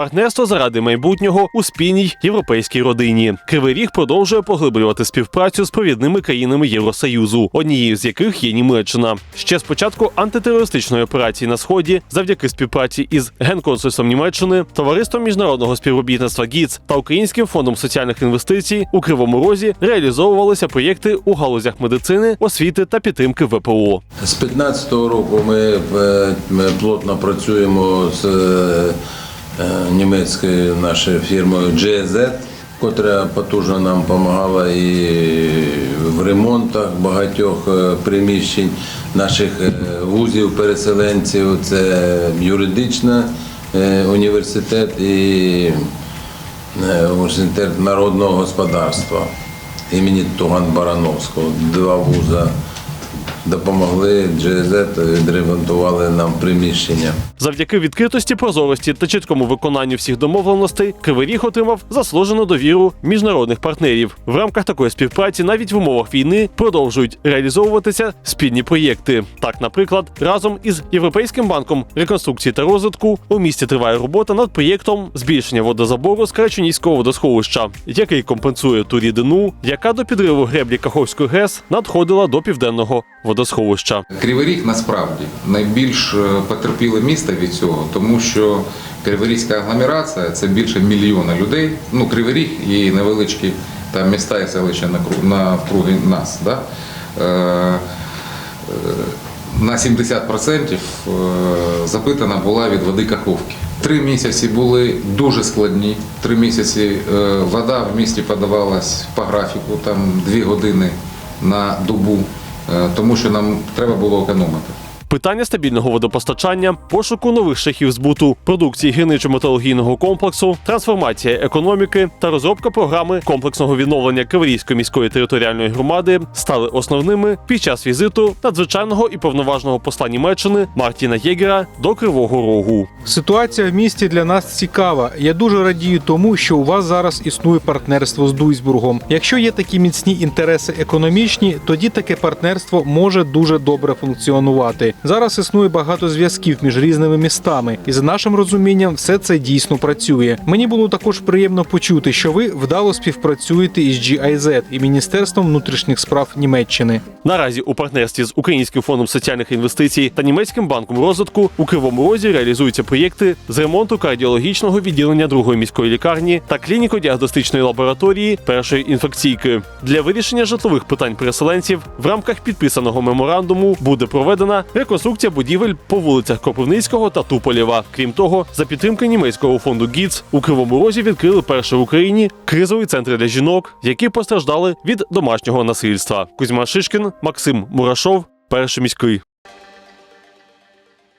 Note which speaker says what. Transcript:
Speaker 1: партнерство заради майбутнього у спільній європейській родині. Кривий Ріг продовжує поглиблювати співпрацю з провідними країнами Євросоюзу, однією з яких є Німеччина. Ще з початку антитерористичної операції на сході, завдяки співпраці із генконсульством Німеччини, товариством міжнародного співробітництва ГІЦ та Українським фондом соціальних інвестицій у Кривому Розі реалізовувалися проєкти у галузях медицини, освіти та підтримки ВПО.
Speaker 2: З 15-го року ми, е, плотно працюємо з е, німецькою нашою фірмою GZ, котра потужно нам допомагала і в ремонтах багатьох е, приміщень наших е, вузів, переселенців. Це юридичний е, університет і е, університет народного господарства імені Туган Барановського. Два вуза допомогли GZ, відремонтували нам приміщення.
Speaker 1: Завдяки відкритості, прозорості та чіткому виконанню всіх домовленостей Кривий Ріг отримав заслужену довіру міжнародних партнерів. В рамках такої співпраці навіть в умовах війни продовжують реалізовуватися спільні проєкти. Так, наприклад, разом із Європейським банком реконструкції та розвитку у місті триває робота над проєктом збільшення водозабору з Карачунівського водосховища, який компенсує ту рідину, яка до підриву греблі Каховської ГЕС надходила до південного.
Speaker 3: Кривий Ріг насправді найбільш е, потерпіле місто від цього, тому що Криворізька агломерація це більше мільйона людей. Ну, Кривий Ріг і невеличкі там міста і селища навкруги нас. Да? Е, е, на 70% е, запитана була від води Каховки. Три місяці були дуже складні. Три місяці вода в місті подавалась по графіку, там дві години на добу, тому що нам треба було економити.
Speaker 1: Питання стабільного водопостачання, пошуку нових шляхів збуту, продукції гірничо-металургійного комплексу, трансформація економіки та розробка програми комплексного відновлення Криворізької міської територіальної громади стали основними під час візиту надзвичайного і повноважного посла Німеччини Мартіна Єгера до Кривого Рогу.
Speaker 4: Ситуація в місті для нас цікава. Я дуже радію тому, що у вас зараз існує партнерство з Дуйсбургом. Якщо є такі міцні інтереси економічні, тоді таке партнерство може дуже добре функціонувати. Зараз існує багато зв'язків між різними містами, і за нашим розумінням, все це дійсно працює. Мені було також приємно почути, що ви вдало співпрацюєте із GIZ і Міністерством внутрішніх справ Німеччини.
Speaker 1: Наразі у партнерстві з Українським фондом соціальних інвестицій та німецьким банком розвитку у Кривому Розі реалізуються проєкти з ремонту кардіологічного відділення другої міської лікарні та клініко-діагностичної лабораторії першої інфекційки. Для вирішення житлових питань переселенців в рамках підписаного меморандуму буде проведена реконструкція будівель по вулицях Кропивницького та Туполєва. Крім того, за підтримки німецького фонду ГІЦ у Кривому Розі відкрили перший в Україні кризовий центр для жінок, які постраждали від домашнього насильства. Кузьма Шишкін, Максим Мурашов, перший міський.